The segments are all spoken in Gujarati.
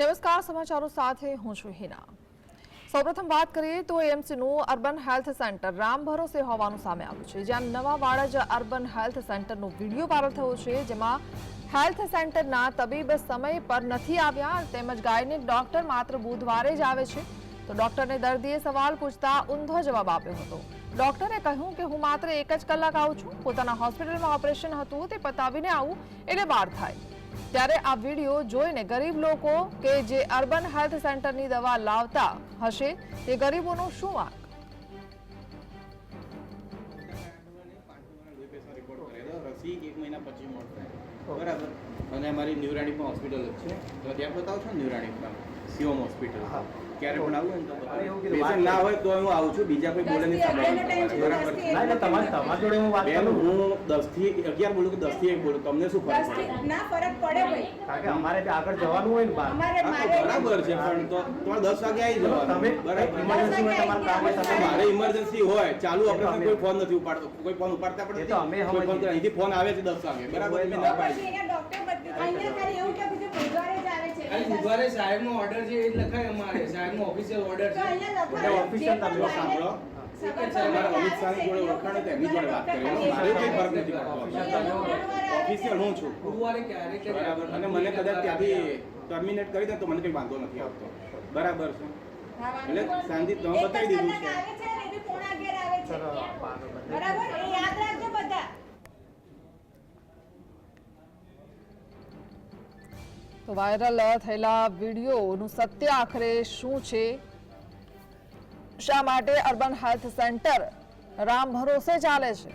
નમસ્કાર, સમાચારો સાથે હું છું હિના. સૌપ્રથમ વાત કરીએ તો એએમસીનું અર્બન હેલ્થ સેન્ટર રામ ભરોસે હોવાનું સામે આવ્યું છે. જ્યાં નવા વાડજ અર્બન હેલ્થ સેન્ટરનો વીડિયો વાયરલ થયો છે, જેમાં હેલ્થ સેન્ટરના તબીબ સમય પર નથી આવ્યા તેમજ ગાયનિક ડોક્ટર માત્ર બુધવારે જ આવે છે. તો ડોક્ટરને દર્દીએ સવાલ પૂછતા ઊંધો જવાબ આપ્યો હતો. ડોક્ટરે કહ્યું કે હું માત્ર એક જ કલાક આવું છું. પોતાના હોસ્પિટલમાં ઓપરેશન હતું, તે પતાવીને આવું એટલે બહાર થાય. ત્યારે આ વીડિયો જોઈને ગરીબ લોકો કે જે અર્બન હેલ્થ સેન્ટરની દવા લાવતા હશે તે ગરીબોનો શું વાંક? એક મહિના પછી બરાબર? અને અમારી ન્યુરાણીમાં હોસ્પિટલ જ છે. તો ત્યાં બતાવો છો ને સિયોમ હોસ્પિટલ? હા. ક્યારે પણ આવું ને તો હોય તો હું આવું છું બીજા કોઈ બોલે નહીં. બરાબર તમારી તમારી જોડે હું વાત કરું. હું દસથી અગિયાર બોલું કે દસથી એક બોલું? તમને શું ફરક પડે? ના ફરક પડે ભાઈ. કારણ કે અમારે ત્યાં આગળ જવાનું હોય ને બહાર. બરાબર છે પણ તો તમારે દસ વાગે આવી જવાનું તમે બરાબર. ઇમરજન્સી હોય તમારું કામ હોય તમે મારે ઇમરજન્સી હોય ચાલુ ઓપરેશન કોઈ ફોન નથી ઉપાડતો. કોઈ ફોન ઉપાડતા પણ તો અમે. અહીંથી ફોન આવે છે દસ વાગે. બરાબર? તો ના પાડી ડોક્ટર અહીંયા ખાલી એવું અને બુધવારે સાહેબનો ઓર્ડર છે એ જ લખાય અમારે સાહેબનો ઓફિશિયલ ઓર્ડર છે. એટલે ઓફિશિયલ તમે સાંભળો. અમિત આવે જોડે ઓળખાણ હોય જોડે વાત કરી. મારે કોઈ ફરક નથી પડતો. હું છું. ગુરુવારે ક્યારે બરાબર. અને મને કદાચ ત્યાંથી ટર્મિનેટ કરી દે તો મને કંઈ વાંધો નથી આવતો. બરાબર છે. એટલે શાંતિ તમે બતાવી દીધું છે. બરાબર. બરાબર એ યાદ રાખજો બધા તો વાયરલ થયેલા વિડીયોનું સત્ય આખરે શું છે? શા માટે અર્બન હેલ્થ સેન્ટર રામ ભરોસે ચાલે છે?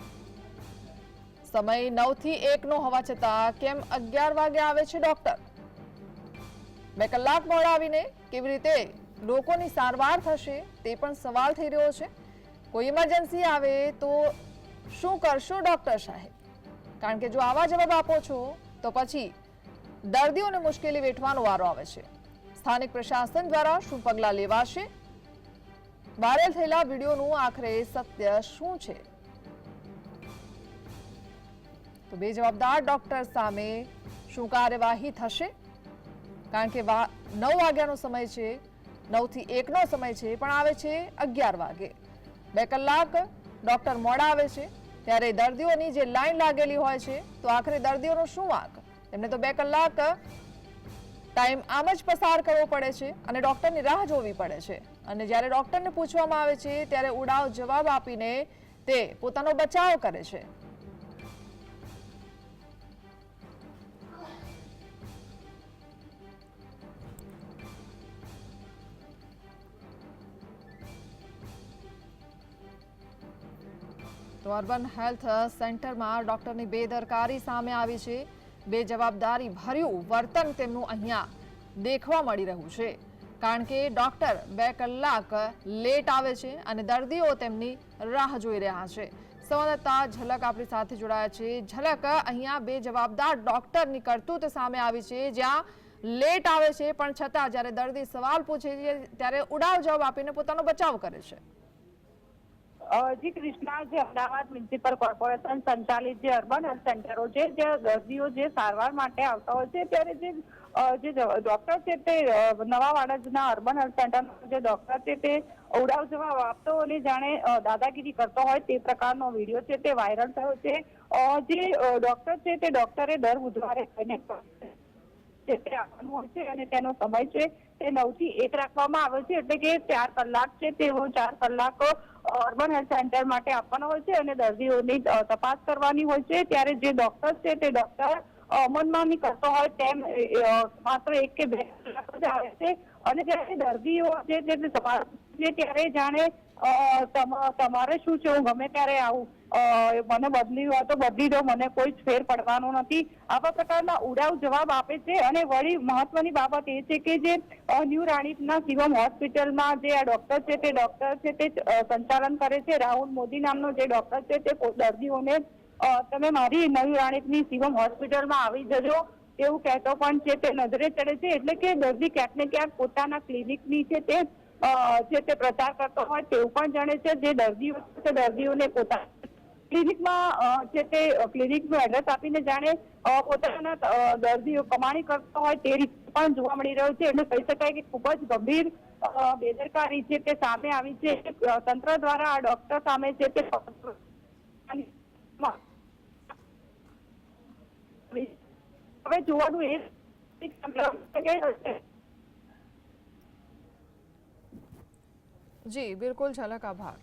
સમય નવથી એક નો હોવા છતાં કેમ અગિયાર વાગે આવે છે ડોક્ટર? બે કલાક મોડા આવીને કેવી રીતે લોકોની સારવાર થશે તે પણ સવાલ થઈ રહ્યો છે. કોઈ ઇમરજન્સી આવે તો શું કરશો ડોક્ટર સાહેબ? કારણ કે જો આવા જવાબ આપો છો તો પછી દર્દીઓને મુશ્કેલી વેઠવાનો વારો આવે છે. સ્થાનિક પ્રશાસન દ્વારા શું પગલાં લેવાશે? વાયરલ થયેલા વિડીયોનું આખરે સત્ય શું છે? તો બે જવાબદાર ડોક્ટર સામે શું કાર્યવાહી થશે? કારણ કે નવ વાગ્યાનો સમય છે, નવથી એકનો સમય છે, પણ આવે છે અગિયાર વાગે. બે કલાક ડોક્ટર મોડા આવે છે, ત્યારે દર્દીઓની જે લાઈન લાગેલી હોય છે, તો આખરે દર્દીઓનો શું વાંક? એમને તો બે કલાક ટાઈમ આમ જ પસાર કરવો પડે છે અને ડોક્ટરની રાહ જોવી પડે છે. અને જ્યારે ડૉક્ટરને પૂછવામાં આવે છે, ત્યારે ઉડાવ જવાબ આપીને તે પોતાનો બચાવ કરે છે. તો અર્બન હેલ્થ સેન્ટરમાં ડૉક્ટરની બેદરકારી સામે આવી છે. બે જવાબદારી ભર્યું વર્તન તેમનું અહીંયા દેખવા મળી રહ્યું છે. કારણ કે ડોક્ટર બે કલાક લેટ આવે છે અને દર્દીઓ તેમની રાહ જોઈ રહ્યા છે. સંવાદદાતા ઝલક આપણી સાથે જોડાયા છે. ઝલક, અહીંયા બે જવાબદાર ડોક્ટરની કરતૂત સામે આવી છે. જ્યાં લેટ આવે છે, પણ છતાં જ્યારે દર્દી સવાલ પૂછે છે, ત્યારે ઉડાવ જવાબ આપીને પોતાનો બચાવ કરે છે. જી કૃષ્ણા, જે અમદાવાદ મ્યુનિસિપલ કોર્પોરેશન સંચાલિત જે અર્બન હેલ્થ સેન્ટરો છે, જે દર્દીઓ જે સારવાર માટે આવતા હોય છે, ત્યારે જે જે ડોક્ટર છે તે નવા વાડજના અર્બન હેલ્થ સેન્ટરનો જે ડોક્ટર છે તે ઉડાવ જવાબ આપતો અને જાણે દાદાગીરી કરતો હોય તે પ્રકારનો વીડિયો છે તે વાયરલ થયો છે. જે ડોક્ટર છે તે ડોક્ટરે દર બુધવારે જે તે આપવાનું હોય છે અને તેનો સમય છે તે નવથી એક રાખવામાં આવે છે એટલે કે ચાર કલાક છે તેઓ ચાર કલાક અર્બન હેલ્થ સેન્ટર માટે આપવાનો હોય છે અને દર્દીઓની તપાસ કરવાની હોય છે. ત્યારે જે ડોક્ટર છે તે ડોક્ટર અમનમાની કરતો હોય તેમ માત્ર એક કે બે કલાક જ આવે છે. અને જ્યારે દર્દીઓ જે છે તે તપાસ છે, ત્યારે જાણે તમારે શું છે? હું ગમે ત્યારે આવું. મને બદલી હોય તો બદલી દો, મને કોઈ જ ફેર પડવાનો નથી. આવા પ્રકારના ઉડાવ જવાબ આપે છે અને વળી મહત્વની બાબત એ છે કે જે ન્યૂ રાણીપના શિવમ હોસ્પિટલમાં જે આ ડોક્ટર છે તે ડોક્ટર છે તે સંચાલન કરે છે. રાહુલ મોદી નામનો જે ડોક્ટર છે તે દર્દીઓને તમે મારી નવી રાણીપની શિવમ હોસ્પિટલમાં આવી જજો એવું કહેતો પણ છે. તે નજરે ચડે છે. એટલે કે દર્દી ક્યાંક ને ક્યાંક પોતાના ક્લિનિકની છે તે જે તે પ્રચાર કરતો હોય તેવું પણ જાણે છે. જે દર્દીઓ છે દર્દીઓને પોતાના ક્લિનિકમાં જે તે ક્લિનિકનું એડ્રેસ આપીને જાણે પોતાના દર્દીઓ કમાણી કરતો હોય તે રીતે પણ જોવા મળી રહ્યું છે. એટલે કહી શકાય કે ખૂબ જ ગંભીર બેદરકારી છે તે સામે આવી છે. તંત્ર દ્વારા આ ડોક્ટર સામે છે તે હવે જોવાનું એ જી બિલકુલ ઝલક આભાર.